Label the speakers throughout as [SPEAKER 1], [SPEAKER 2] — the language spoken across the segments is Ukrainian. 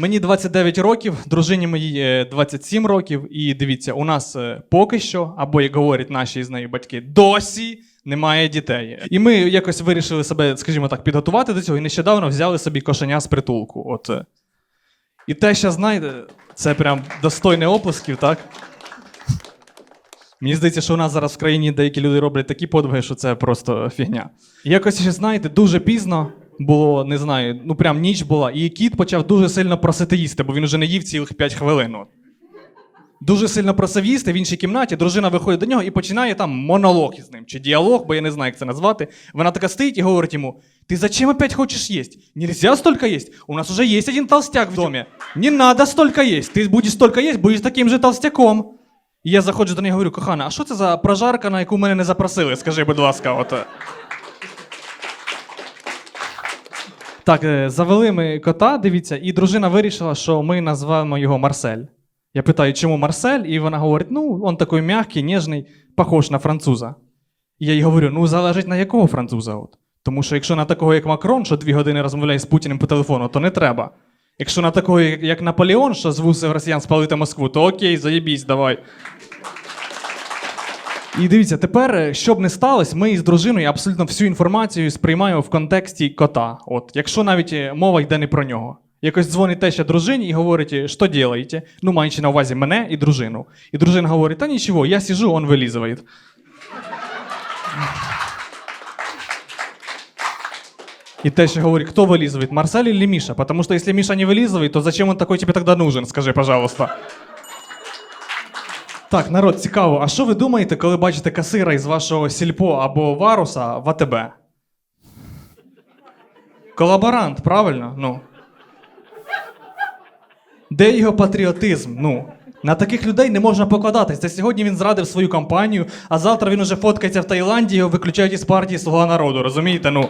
[SPEAKER 1] Мені 29 років, дружині моїй е, 27 років. І дивіться, у нас е, поки що, або як говорять наші з нею батьки, досі немає дітей. І ми якось вирішили себе, скажімо так, підготувати до цього. І нещодавно взяли собі кошеня з притулку. От. е. І те, що знаєте, це прям достойне оплесків, так? Мені здається, що у нас зараз в країні деякі люди роблять такі подвиги, що це просто фігня. І Якось ще знаєте, дуже пізно було, не знаю, ну прям ніч була, і кіт почав дуже сильно просити їсти, бо він вже не їв цілих 5 хвилин. Дуже сильно просив їсти в іншій кімнаті. Дружина виходить до нього і починає там монолог із ним, чи діалог, бо я не знаю, як це назвати. Вона така стоїть і говорить йому: Ти зачем опять хочешь есть? Нельзя столько есть. У нас уже есть один толстяк в доме. Не надо столько есть. Ты будешь столько есть, будешь таким же толстяком. І я заходжу до неї і говорю, кохана, а що це за прожарка, на яку мене не запросили? Скажи, будь ласка, от. е». Так, е, завели ми кота, дивіться, і дружина вирішила, що ми назвемо його Марсель. Я питаю, чому Марсель? І вона говорить: ну, він такий м'який, ніжний, похож на француза. І я їй говорю: ну, залежить на якого француза? От. Тому що якщо на такого, як Макрон, що дві години розмовляє з Путіним по телефону, то не треба. Якщо на такого, як Наполеон, що звусив росіян спалити Москву, то окей, заєбісь, давай. І дивіться, тепер, е, що б не сталося, ми із дружиною абсолютно всю інформацію сприймаємо в контексті кота. От, якщо навіть е, мова йде не про нього. Якось дзвонить теща дружині і говорить, е, що делаєте? Ну, маючи на увазі мене і дружину. І дружина говорить: та нічого, я сижу, он вилізує. И Тэща говорит, кто вылизывает, Марсель или Миша? Потому что если Миша не вылизывает, то зачем он такой тебе тогда нужен, скажи, пожалуйста. Так, народ, цікаво, а що ви думаєте, коли бачите касира із вашого сільпо або варуса в АТБ? Колаборант, правильно? Ну. Де його патріотизм? Ну. На таких людей не можна покладатись. Це сьогодні він зрадив свою компанію, а завтра він уже фоткається в Таїланді, його виключають із партії Слуга народу, розумієте? Ну.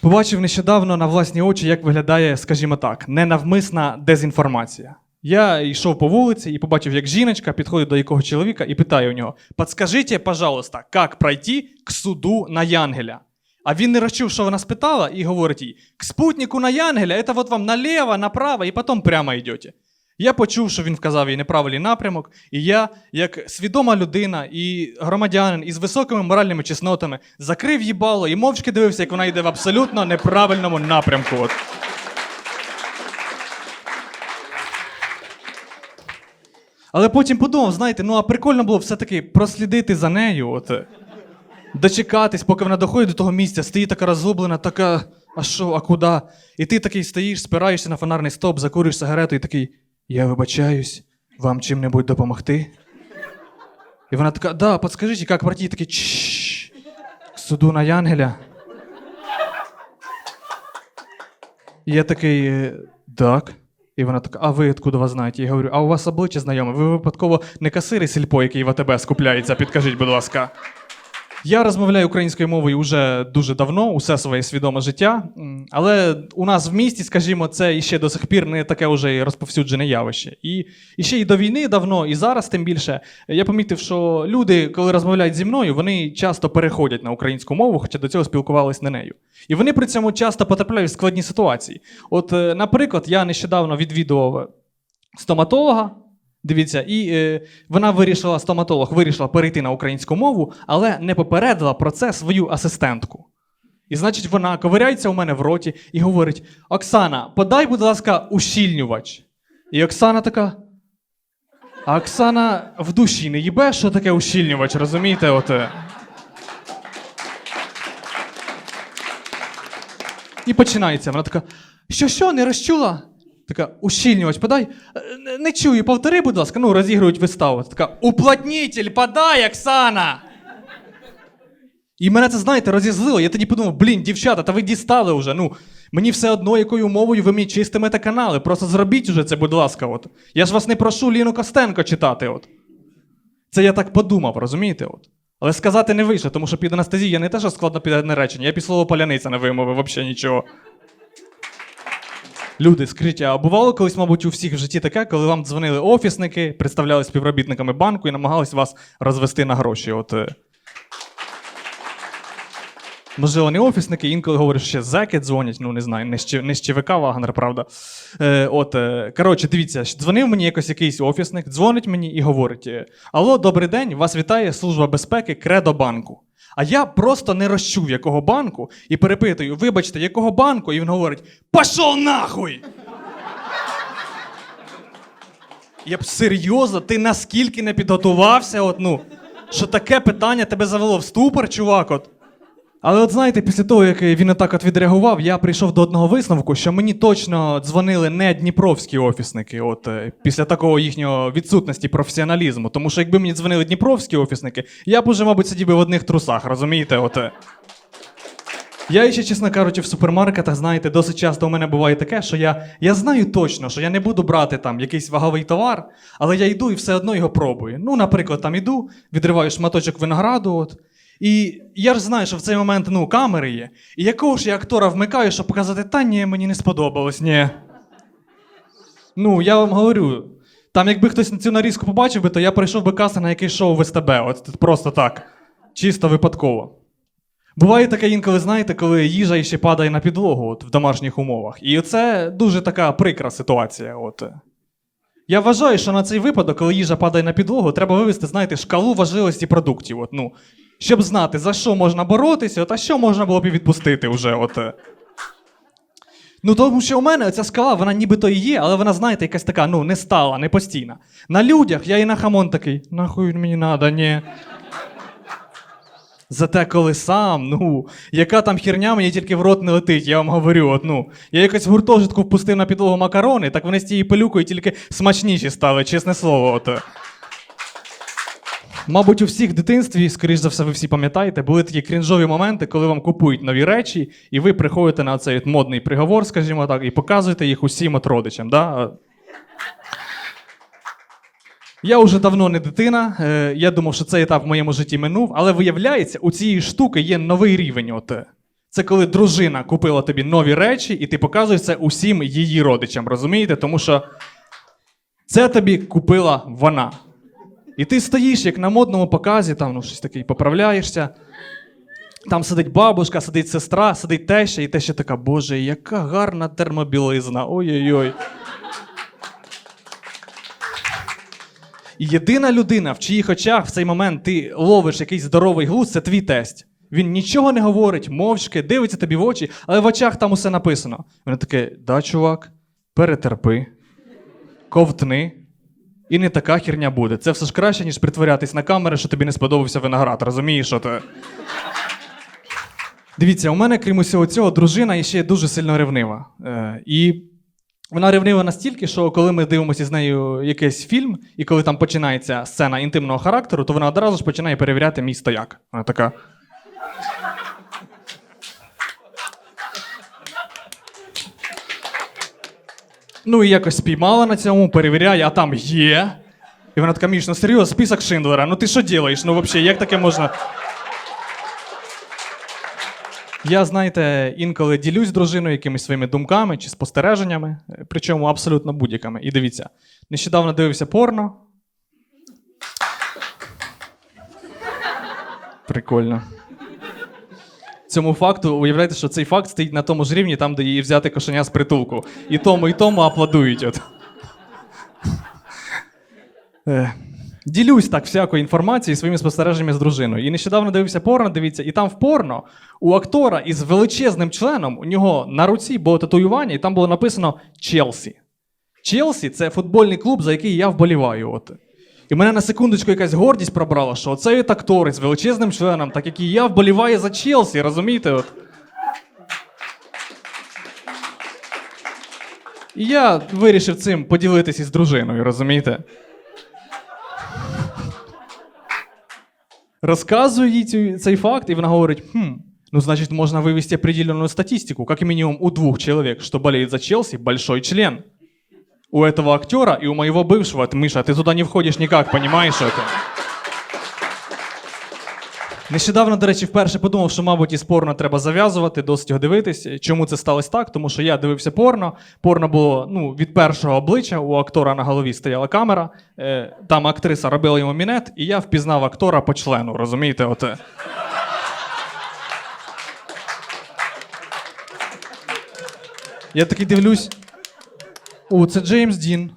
[SPEAKER 1] Побачив нещодавно на власні очі, як виглядає, скажімо так, ненавмисна дезінформація. Я йшов по вулиці і побачив, як жіночка підходить до якого чоловіка і питає у нього: Подскажіть, пожалуйста, як пройти к суду на Янгеля? А він не розчув, що вона спитала, і говорить їй: к спутнику на Янгеля, це от вам наліво, направо, і потім прямо йдете. Я почув, що він вказав їй неправильний напрямок, і я, як свідома людина і громадянин із високими моральними чеснотами, закрив їбало і мовчки дивився, як вона йде в абсолютно неправильному напрямку. От. Але потім подумав, знаєте, ну а прикольно було все-таки прослідити за нею, от, дочекатись, поки вона доходить до того місця, стоїть така розгублена, така, а що, а куди? І ти такий стоїш, спираєшся на фонарний стоп, закурюєш сигарету і такий, я вибачаюсь, вам чим-небудь допомогти? І вона така, да, подскажіть, як пройти? Такий, чш, суду на Янгеля. Я такий, «Е, так. І вона така, а ви откуда вас знаєте? Я говорю, а у вас обличчя знайоме? Ви випадково не касири сільпо, який в АТБ скупляється, підкажіть, будь ласка. Я розмовляю українською мовою вже дуже давно, усе своє свідоме життя. Але у нас в місті, скажімо, це іще до сих пір не таке вже і розповсюджене явище. І, і ще й до війни давно, і зараз тим більше. Я помітив, що люди, коли розмовляють зі мною, вони часто переходять на українську мову, хоча до цього спілкувалися не нею. І вони при цьому часто потрапляють в складні ситуації. От, е, наприклад, я нещодавно відвідував стоматолога. Дивіться, і е, вона вирішила, стоматолог вирішила перейти на українську мову, але не попередила про це свою асистентку. І значить, вона ковиряється у мене в роті і говорить: Оксана, подай, будь ласка, ущільнювач. І Оксана така. А Оксана в душі не їбе, що таке ущільнювач, розумієте? От, е. І починається. Вона така: що, що, не розчула? Така, ущільнювач, подай. «Е, Не, чую, повтори, будь ласка, ну, розігрують виставу. Така, уплотнитель, подай, Оксана! І мене це, знаєте, розізлило. Я тоді подумав, блін, дівчата, та ви дістали вже. Ну, мені все одно, якою мовою ви мені чистимете канали. Просто зробіть уже це, будь ласка. От. Я ж вас не прошу Ліну Костенко читати. От. Це я так подумав, розумієте? От. Але сказати не вийшло, тому що під анестезією я не те, що складно піде речення, я під слово паляниця не вимовив, взагалі нічого. Люди, скажіть, а бувало колись, мабуть, у всіх в житті таке, коли вам дзвонили офісники, представляли співробітниками банку і намагались вас розвести на гроші. От, е. Можливо, не офісники, інколи говорять, що ще зеки дзвонять, ну не знаю, не Ч- не з ЧВК Вагнер, правда. Е, от, е, коротше, дивіться, дзвонив мені якось якийсь офісник, дзвонить мені і говорить: е, Алло, добрий день, вас вітає Служба безпеки Кредо банку. А я просто не розчув, якого банку, і перепитую: вибачте, якого банку? І він говорить: Пошов нахуй! Я б серйозно, ти наскільки не підготувався, от, ну, що таке питання тебе завело в ступор, чувак. От. Але от знаєте, після того, як він отак от відреагував, я прийшов до одного висновку, що мені точно дзвонили не дніпровські офісники, от е, після такого їхнього відсутності професіоналізму. Тому що якби мені дзвонили дніпровські офісники, я б уже, мабуть, сидів би в одних трусах, розумієте? От, е. Я ще, чесно кажучи, в супермаркетах, знаєте, досить часто у мене буває таке, що я, я знаю точно, що я не буду брати там якийсь ваговий товар, але я йду і все одно його пробую. Ну, наприклад, там іду, відриваю шматочок винограду, от, і я ж знаю, що в цей момент ну, камери є. І якого ж я актора вмикаю, щоб показати, та ні, мені не сподобалось, ні. Ну, я вам говорю, там якби хтось цю нарізку побачив би, то я прийшов би касти на якесь шоу в СТБ. От просто так. Чисто випадково. Буває таке інколи, знаєте, коли їжа ще падає на підлогу от, в домашніх умовах. І це дуже така прикра ситуація. От. Я вважаю, що на цей випадок, коли їжа падає на підлогу, треба вивести, знаєте, шкалу важливості продуктів. От, ну, щоб знати, за що можна боротися, от, а що можна було б і відпустити вже. От. е. Ну, тому що у мене ця скала, вона нібито і є, але вона, знаєте, якась така, ну, не стала, не постійна. На людях я і на хамон такий, нахуй мені надо, ні. Зате коли сам, ну, яка там херня мені тільки в рот не летить, я вам говорю. От, ну, я якось в гуртожитку впустив на підлогу макарони, так вони з тією пилюкою тільки смачніші стали, чесне слово. От. Мабуть, у всіх дитинстві, скоріш за все, ви всі пам'ятаєте, були такі крінжові моменти, коли вам купують нові речі, і ви приходите на цей модний приговор, скажімо так, і показуєте їх усім от родичам. Да? Я вже давно не дитина. е, Я думав, що цей етап в моєму житті минув, але виявляється, у цієї штуки є новий рівень. От. Це коли дружина купила тобі нові речі, і ти показуєш це усім її родичам, розумієте? Тому що це тобі купила вона. І ти стоїш, як на модному показі, там ну, щось таке, поправляєшся. Там сидить бабушка, сидить сестра, сидить теща, і теща така, боже, яка гарна термобілизна. Ой-ой-ой. І єдина людина, в чиїх очах в цей момент ти ловиш якийсь здоровий глузд, це твій тесть. Він нічого не говорить, мовчки, дивиться тобі в очі, але в очах там усе написано. Він таке: да, чувак, перетерпи, ковтни. І не така херня буде. Це все ж краще, ніж притворятись на камери, що тобі не сподобався виноград. Розумієш, що ти. Дивіться, у мене, крім усього цього, дружина ще дуже сильно ревнива. Е, і вона ревнива настільки, що коли ми дивимося з нею якийсь фільм, і коли там починається сцена інтимного характеру, то вона одразу ж починає перевіряти мій стояк. Вона така. Ну і якось спіймала на цьому, перевіряє, а там є. І вона така, Міш, ну серйозно, список Шиндлера, ну ти що робиш? Ну взагалі, як таке можна. Я, знаєте, інколи ділюсь з дружиною якимись своїми думками чи спостереженнями, причому абсолютно будь-якими. І дивіться, нещодавно дивився порно. Прикольно. Цьому факту, уявляєте, що цей факт стоїть на тому ж рівні, там, де її взяти кошеня з притулку. І тому, і тому аплодують. От. Е, Ділюсь так всякою інформацією своїми спостереженнями з дружиною. І нещодавно дивився порно, дивіться, і там в порно у актора із величезним членом у нього на руці було татуювання, і там було написано Челсі. Челсі це футбольний клуб, за який я вболіваю. От. І мене на секундочку якась гордість пробрала, що оцей от актор із величезним членом, так як і я вболіваю за Челсі, розумієте? От. І я вирішив цим поділитися із дружиною, розумієте? Розказую їй цей факт, і вона говорить: хм, ну, значит, можно вывести определенную статистику. Как минимум у двух человек, что болеет за Челси, большой член у этого актера и у моего бывшего. Миша, ты туда не входишь никак, понимаешь это? Нещодавно, до речі, вперше подумав, що, мабуть, із порно треба зав'язувати, досить його дивитись. Чому це сталося так? Тому що я дивився порно. Порно було ну, від першого обличчя, у актора на голові стояла камера, е, там актриса робила йому мінет, і я впізнав актора по члену, розумієте? Оте. Я такий дивлюсь, о, це Джеймс Дін.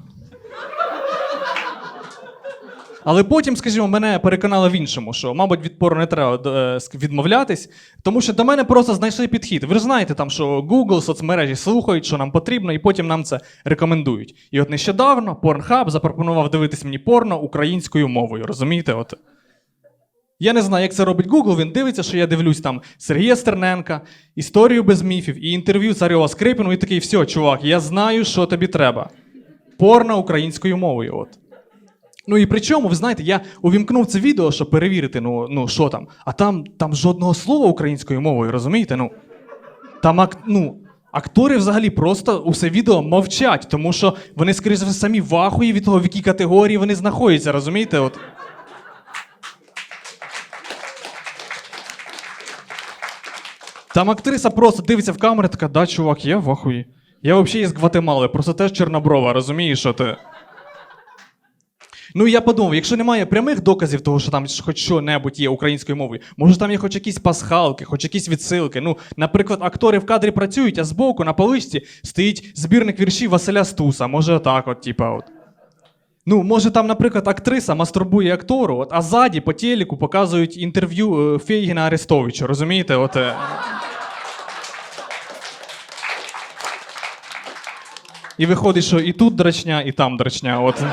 [SPEAKER 1] Але потім, скажімо, мене переконали в іншому, що, мабуть, від пору не треба е, відмовлятись, тому що до мене просто знайшли підхід. Ви ж знаєте, там, що Google, соцмережі слухають, що нам потрібно, і потім нам це рекомендують. І от нещодавно Pornhub запропонував дивитись мені порно українською мовою. Розумієте? От. Я не знаю, як це робить Google. Він дивиться, що я дивлюсь там Сергія Стерненка, історію без міфів і інтерв'ю Царьова Скрипіну, і такий, все, чувак, я знаю, що тобі треба. Порно українською мовою. От. Ну і при чому, ви знаєте, я увімкнув це відео, щоб перевірити, ну, ну що там. А там, там жодного слова українською мовою, розумієте? Ну, там ак, ну, актори взагалі просто усе відео мовчать, тому що вони, скоріше самі в ахуї від того, в якій категорії вони знаходяться, розумієте? От. Там актриса просто дивиться в камеру, така, да, чувак, я в ахуї. Я взагалі із Гватемали, просто теж чорноброва, розумієш, що ти. Ну і я подумав, якщо немає прямих доказів того, що там хоч що-небудь є українською мовою, може там є хоч якісь пасхалки, хоч якісь відсилки. Ну, наприклад, актори в кадрі працюють, а збоку на поличці стоїть збірник віршів Василя Стуса. Може, отак, от, типа, от. Ну, може, там, наприклад, актриса мастурбує актору, от, а ззаді по телеку показують інтерв'ю е, Фейгіна Арестовича, розумієте? От, е. І виходить, що і тут драчня, і там драчня. От.